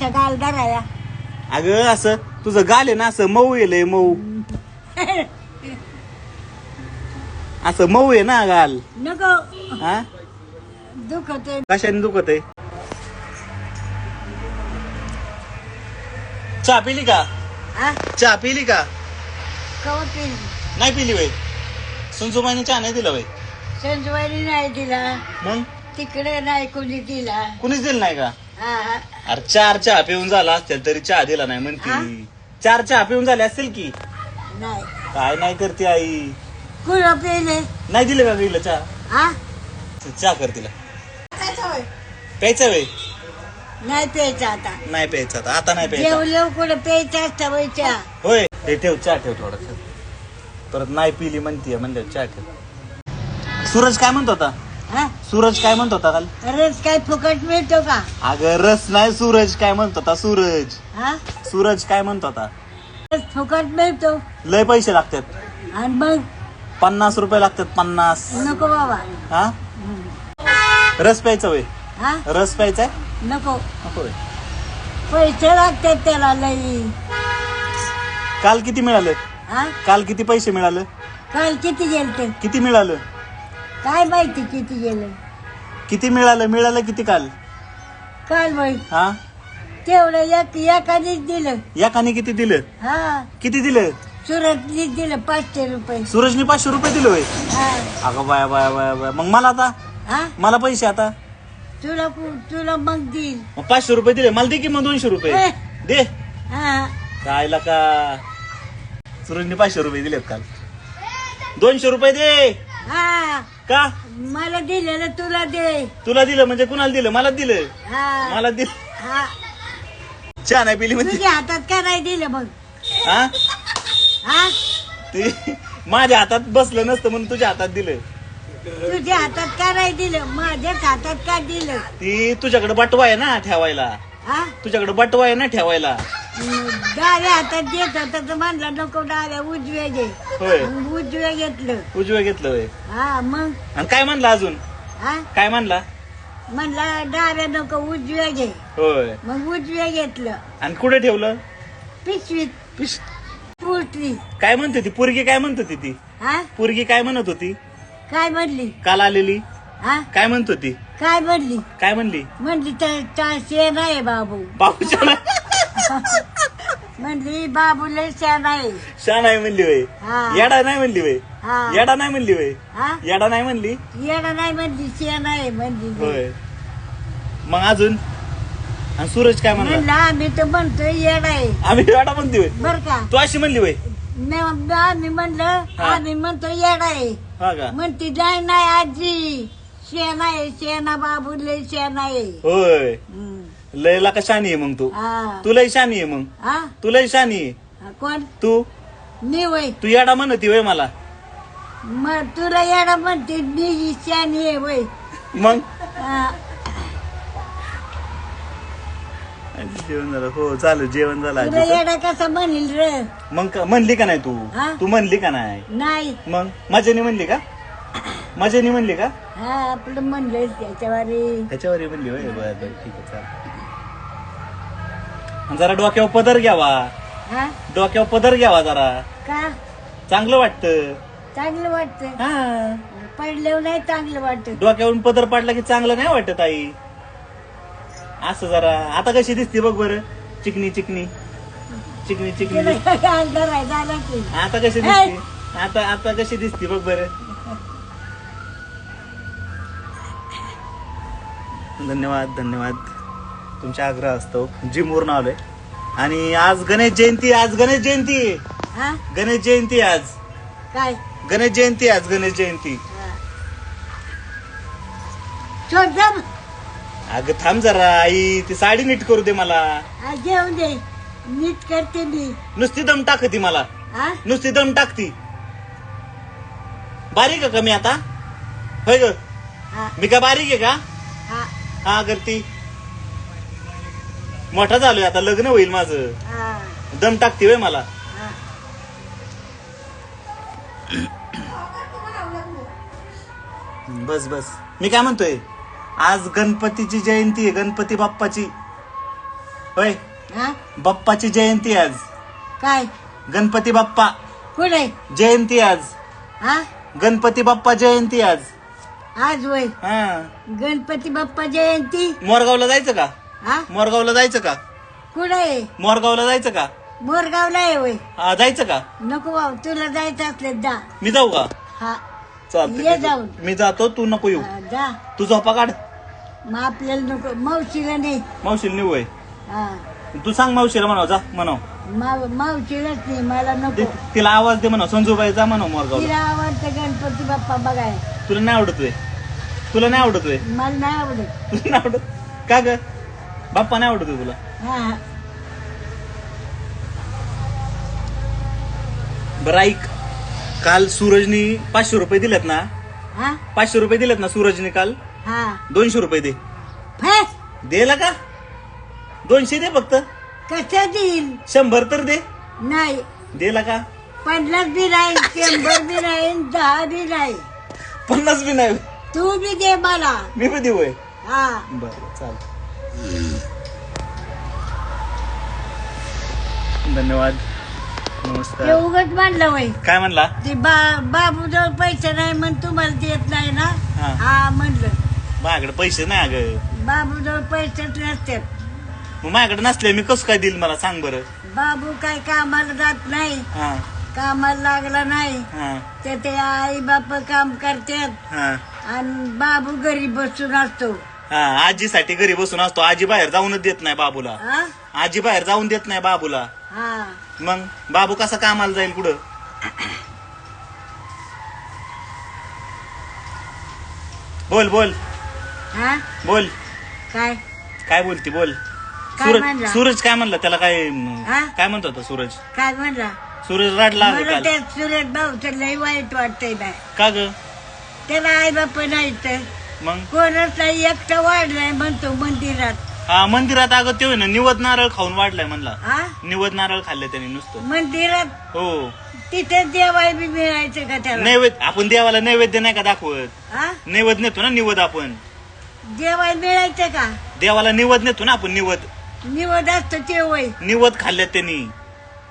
त्या गाल धराया. अगं असं तुझं गाल आहे ना असं मऊ येलंय मऊ. असं मऊ आहे ना गाल. नको. हा? दुखत कशाने दुखत आहे? चहा पिली का? चहा पिली का? कवा पिली? नाही पिली वय सुनसुमाईने चहा नाही दिला वय संजवारी नाही दिला. मग? तिकडे नाही कोणी दिला. कुणीच दिलं नाही का? अरे चार चहा पिऊन झाला असतील तरी चहा दिला नाही? म्हणती चार चहा पिऊन झाले असतील की? नाही. काय नाही करते आई. कुठं पिले? नाही दिलं का गेलं चहा? हा? चहा कर तिला. प्यायचा वय नाही प्यायचं आता. नाही प्यायचा आता. आता नाही प्यायचा. जेवलं कुठं प्यायचं असतं बाई चहा? होय. हे ठेव चहा ठेव थोडस. परत नाही पिली म्हणतीये म्हणजे चहा ठेव. सूरज काय म्हणत होता? हा? सूरज काय म्हणत होता काल? रस काय फुकट मिळतो का? अगं रस नाही सूरज काय म्हणत होता सूरज? हा? सूरज काय म्हणत होता? रस फुकट मिळतो. लय पैसे लागतात. आणि मग? पन्नास रुपये लागतात पन्नास. नको बाबा. हा? रस प्यायचा वय हा? रस प्यायचा नको होय. पैसे लागतात त्याला लई. काल किती मिळालं? हा? काल किती पैसे मिळालं? काल किती गेलते? किती मिळालं? काय माहिती किती गेलं? किती मिळालं? मिळालं किती काल? काल बाई. हा? तेवढं एक एकानेच दिलं. याकाने किती दिलं? हा. किती दिलं? सुरतनीच दिलं पाचशे रुपये. सूरजने पाचशे रुपये दिले होय? हा. अगं बाया बाया बाया बाया. मग मला आता? हा? मला पैसे आता? तुला कु- तुला मग देईल. मग पाचशे रुपये दिले. मला दे की मग दोनशे रुपये? ए. दे. हा. काय का? सूरजने पाचशे रुपये दिलेत काल. दोनशे रुपये दे. हा. का? मला दिलेलं तुला दे. तुला दिलं म्हणजे कुणाला दिलं? मला दिलं. हा. मला दिलं. हा. चहा नाही पिली म्हणजे? तुझ्या हातात का नाही दिलं मग? हा? हा? ते माझ्या हातात बसलं नसतं म्हणून तुझ्या हातात दिलं. तुझ्या हातात का नाही दिलं? माझ्या हातात का दिलं? ती तुझ्याकडे बटवा आहे ना ठेवायला. हा? तुझ्याकडे बटवा आहे ना ठेवायला. डाव्या हातात देत होता तर म्हणलं नको डाव्या उजव्या घे. होय. मग उजव्या घेतलं. उजव्या घेतलं होय. हा मग? आणि काय म्हणला अजून? हा? काय म्हणला? म्हणलं डाव्या नको उजव्या घे. होय. मग उजव्या घेतलं. आणि कुठे ठेवलं? पिशवीत. पिश- पुरली काय म्हणते ती पोरगी काय म्हणत होती ती? हा? पोरगी काय म्हणत होती? काय म्हणली? काल आलेली. हा? काय म्हणत होती? काय म्हणली? काय म्हणली? म्हणली तर शेण आहे बाबू. बाबूच्या म्हणली बाबू लय आहे. शान आहे म्हणली वय हा. येडा नाही म्हणली वय हा. येडा नाही म्हणली वय हा? येडा नाही म्हणली? येणं नाही म्हणली शेण आहे म्हणली होय. मग अजून? आणि सूरज काय म्हणला? म्हणलं आम्ही तर म्हणतोय येड आहे. आम्ही येडा म्हणते वय बर का? तू अशी म्हणली वय आम्ही म्हणलं हा. आम्ही म्हणतो येड आहे. हा का? म्हणती नाही नाही आजी. शेण आहे शेणा बाबू लय शेण आहे. होय. हम्म. लयला का शानी आहे मग तू. हा. तू लय शानी आहे मग. हा? तू लय शानी आहे. हा, कोण? तू. मी वय. तू येडा म्हणती वय मला. मग तुला येडा म्हणते मी शानी आहे वय. मग. जेवण झालं. हो चालू जेवण झालं आजीचं. कसा म्हणील रे? मग का- म्हणली का नाही तू? हा? तू म्हणली का नाही? नाही. मग? मजानी म्हणली का? मजानी म्हणली का? हा आपलं म्हणलं त्याच्यावर. त्याच्यावर म्हणली होय. बरं बरं ठीक आहे चालेल. आणि जरा डोक्यावर पदर घ्यावा. हा? डोक्यावर पदर घ्यावा जरा. का? चांगलं वाटतं. चांगलं वाटतं? हा. पडल्यावर नाही चांगलं वाटत. डोक्यावरून पदर पाडला की चांगलं नाही वाटत आई. असं जरा. आता कशी दिसते बघ बरं. चिकनी चिकनी. चिकनी चिकनी. अंधार आहे झाला की. आता कशी दिसते? आता आता कशी दिसते बघ बरं. धन्यवाद धन्यवाद. तुमच्या आग्रह असतो. जिमवरून आलोय. आणि आज गणेश जयंती आज गणेश जयंती. आहे. हा? गणेश जयंती आज. काय? गणेश जयंती आज गणेश जयंती. हा. जा मग. अगं थांब जरा आई ती साडी नीट करू दे मला. जेवून दे. नीट करते मी. नुसती दम टाकती मला. हा? नुसती दम टाकती बारीक आहे का मी आता? होय ग? हा. मी काय बारीक आहे का? हा. हा करती. मोठा झालोय आता लग्न होईल माझं. दम टाकते वय मला. बस बस. मी काय म्हणतोय? आज गणपतीची जयंती आहे गणपती बाप्पाची. होय? हा? बाप्पाची जयंती आज. काय? गणपती बाप्पा. कुठे? जयंती आज. हा? गणपती बाप्पा जयंती आज. आज वय हा. गणपती बाप्पा जयंती. मोरगावला जायचं का? हा? मोरगावला जायचं का? कुठे मोरगावला जायचं का? मोरगावला आहे वय हा जायचं का? नको भाऊ तुला जायचं असलं जा. मी जाऊ का? हा. ये जाऊन. जाऊ. मी जातो तू नको येऊ. हा, जा. तू झोपा काढ. मग आपल्याला नको मावशीला नाही. मावशीला निवू आहे हा. तू सांग मावशीला म्हणाव जा म्हणाव. माव मावशीलाच नाही मला नको. ति- तिला आवाज दे म्हणाव संजूबाई जा म्हणाव मोरगावला. तिला आवडतं गणपती बाप्पा बघाय तुला नाही आवडतोय तुला नाही आवडतोय मला नाही आवडत. तुला नाही आवडत. का ग? बाप्पा नाही आवडतोय तुला? हा. बरं ऐक. काल सूरजनी पाचशे रुपये दिलेत ना? हा? पाचशे रुपये दिलेत ना सूरजनी काल? हा. दोनशे रुपये दे. फे. देला का? दोनशे दे फक्त. कसं देईल? शंभर तर दे. नाही. देला का? पन्नास बी नाही शंभर बी नाही दहा बी नाही. पन्नास बी नाही. तू बी दे मला. मी पण देऊ होय. हा. बरं चाल धन्यवाद. नमस्कार. उगच मांडलं वय काय म्हणला? ते बा बाबूजवळ पैसे नाही म्हण तुम्हाला देत नाही ना. हा. हा म्हणलं. माझ्याकडे पैसे नाही अगं. बाबूजवळ पैसेच नसतात मग माझ्याकडे नसले मी कसं काय देईल मला? सांग बरं. बाबू काय कामाला जात नाही. हा. कामाला लागला नाही. हा. तर ते आई बाप काम करतात. हा. आणि बाबू घरी बसून असतो. हा आजीसाठी घरी बसून असतो. आजी बाहेर जाऊनच देत नाही बाबूला. हा? आजी बाहेर जाऊन देत नाही बाबूला. हा. मग बाबू कसा कामाला जाईल कुठं बोल बोल. हा? बोल. काय? काय बोलती बोल. काय म्हणला? सूरज सूरज काय म्हणला? त्याला काय हा? काय म्हणतो होता सूरज? काय म्हणला? सूरज रडला अगं मला काल. ते सुरेश भाऊचं लय वाईट वाटतंय बाय का ग? त्याला आई बाप नाही तर मग? कोणच नाही एकटा वाढलाय म्हणतो मंदिरात. हा मंदिरात अगं ते ना निवद नारळ खाऊन वाढलाय म्हणला. हा? निवद नारळ खाल्ले त्याने नुसतं. मंदिरात? हो. तिथे देवाय बी मिळायचं का त्याला? नैवेद्य आपण देवाला नैवेद्य नाही का दाखवत? हा? निवद नेतो ना निवद आपण. देवाय मिळायचं का? देवाला निवद नेतो ना आपण निवद. निवड असतो ते वय निवद खाल्ल्यात त्यांनी.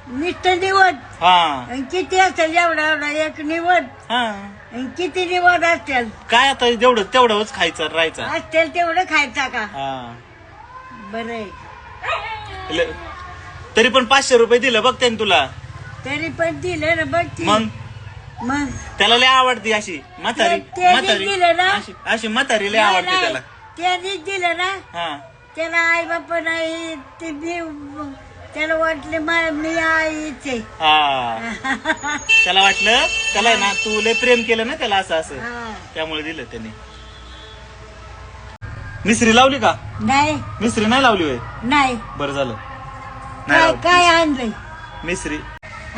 नुसतं निवड हा. आणि किती असेल एवढा एवढा एक निवड हा. किती निवड असतील? काय आता जेवढं तेवढंच खायचं राहायचं. असतील तेवढं खायचा का? हा. बरं आहे. ल- तरी पण पाचशे रुपये दिलं बघ त्याने तुला. तरी पण दिलं ना बघ ती. मग? मग? त्याला लय आवडती अशी म्हातारी ते- ते म्हातारी. दिलं ना? अशी अशी म्हातारी लय नाही, आवडते नाही. त्याला. त्यांनीच दिलं ना? हा. त्याला आई बाप नाही ते त्याला वाटले मा- मी आईच. हा. त्याला वाटलं त्याला आहे ना तू लय प्रेम केलं ना त्याला असं असं. हा. त्यामुळे दिलं त्याने. मिसरी लावली का? नाही. मिसरी नाही लावली होय? नाही. बरं झालं. नाही काय लावली. काय आणलंय? मिसरी.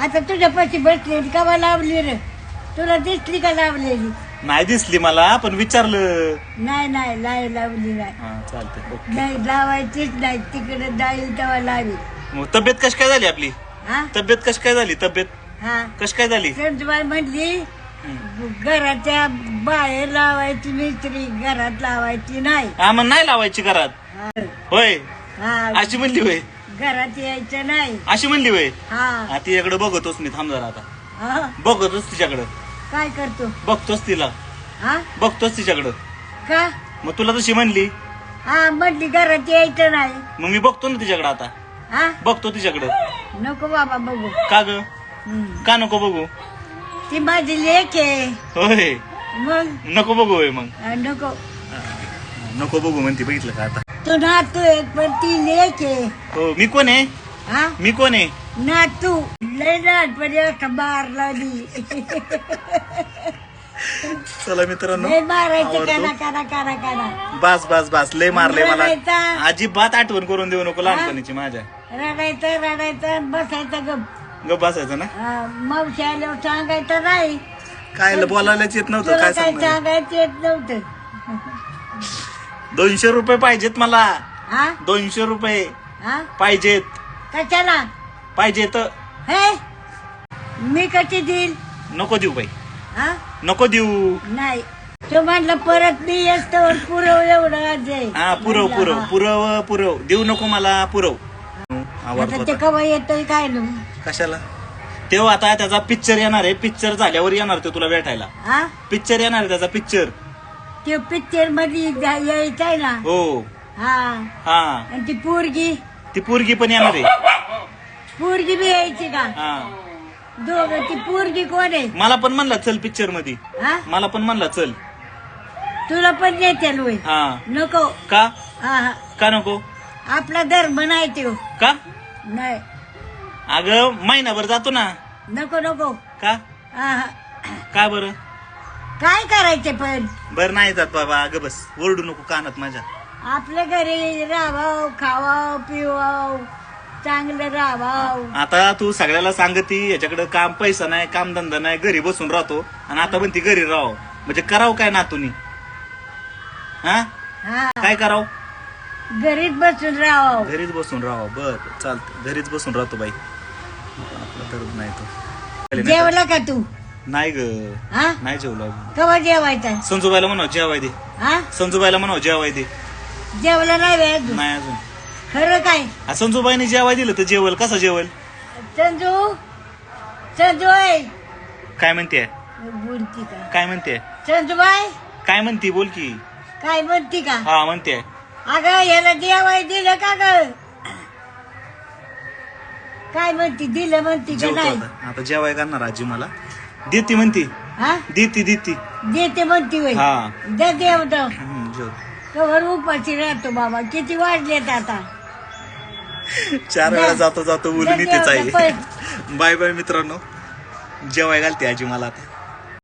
आता तुझ्या पाशी बसली कवा लावली रे? तुला दिसली का लावलेली? नाही दिसली मला पण विचारलं. नाही नाही नाही लावली नाही. हा चालतंय. ओके. नाही लावायचीच नाही तिकडे जाईल तेव्हा लावी मग तब्येत कशी काय झाली आपली? हा? तब्येत कशी काय झाली? तब्येत हा. कशी काय झाली? म्हणली हम्म. घराच्या बाहेर लावायची मिस्त्री घरात लावायची नाही. हा मग नाही लावायची घरात? हा. होय. हा. अशी म्हणली होय. घरात यायचं नाही. अशी म्हणली होय? हा. हा तिच्याकडे बघतोच मी थांब जरा आता. हा. बघतोच तिच्याकडं. काय करतो? बघतोच तिला. हा? बघतोच तिच्याकडं. का? मग तुला तशी म्हणली? हा म्हटली घरात यायचं नाही. मग मी बघतो ना तिच्याकडं आता. हा? बघतो तिच्याकडं. नको बाबा बघू. का ग? हम्म. का नको बघू? ती माझी लेख आहे. होय. मग? नको बघू होय मग. नको. नको बघू म्हणते बघितलं का आता? तू नातू आहे पण ती लेख आहे. हो मी कोण आहे? हा? मी कोण आहे? नातू. लय लहानपणी असं मारला नी चला मित्रांनो लय मारायचं आवडतो. काना काना काना काना. बास बास बास. लय मारले मला. रडायचा. अजिबात आठवण करून देऊ नको लहानपणीची माझ्या. रडायचं रडायचं बसायचं गप. गप बसायचं ना? हा, मावशी आल्यावर सांगायचं नाही. काय बोलायलाच येत नव्हतं तुला काय सांगणार सांगायचं येत नव्हतं. दोनशे रुपये पाहिजेत मला. हा? दोनशे रुपये हा? पाहिजेत. कशाला? पाहिजेत. हे? मी कशी देईल? नको देऊ बाई. हा? नको देऊ. नाही. तो म्हणलं परत मी येतो पुरव एवढं आज आहे. हा पुरव पुरव. हा. पुरव पुरव. देऊ नको मला पुरव. आता ते होता. कवा येतोय काय नु? कशाला? तेव्हा आता त्याचा पिक्चर येणार आहे. पिक्चर झाल्यावर येणार तो तुला भेटायला. हा? पिक्चर येणार आहे त्याचा पिक्चर ते पिक्चरमध्ये यायचंय ना? हो. हा. हा. आणि ती पोरगी? ती पोरगी पण येणार आहे. पोरगी बी यायची का? हा. दोघ ती पोरगी कोण आहे? मला पण म्हणला चल पिक्चरमध्ये हा? मला पण म्हणला चल. तुला पण नेते होय. हा. नको. का? हा हा. का नको? आपला धर्म नाही तो का? नाही. अगं महिनाभर जातो ना. नको नको. का? हा हा. का बरं? काय करायचे पण? बरं नाही जात बाबा अगं बस. ओरडू नको कानात माझ्या. आपल्या घरी राहावं खावाव पिवाव चांगलं राहावं. आता तू सगळ्याला सांगती याच्याकडे काम पैसा नाही काम धंदा नाही घरी बसून राहतो. आणि आता पण ती घरी राहावं. म्हणजे करावं काय नातूनी? हा? हा. काय करावं? घरीच बसून राहावं. घरीच बसून राहावं. बर चालतं. घरीच बसून राहतो बाई. आपला तर नाही तो. जेवला का तू? नाही ग. हा? नाही जेवलो. कवा जेवायचा? संजूबाईला म्हणाव जेवाय दे. हा? संजूबाईला म्हणाव जेवाय दे. जेवला नाही अजून? नाही अजून. खरं काय? आ, संजूबाईने जेवाय दिलं तर जेवल. कसं जेवल? संजू? संजू काय म्हणते बोलती का? काय म्हणते संजूबाई? काय म्हणते? बोल की. काय म्हणती का? हा म्हणते अगं याला जेवाय दिलं का ग? काय म्हणती? दिलं म्हणती का जेवतो नाही? आता. आता जेवाय करणार आजी मला. देती म्हणती. हा? देती देती. देते म्हणती वय हा. दे देवत हम्म, जेव. कवर उपाशी राहतो बाबा. किती वाढलेत आता? चार वेळा जातो जातो बोलून देव, आहे बाय बाय मित्रांनो. जेवाय घालते आजी मला आता.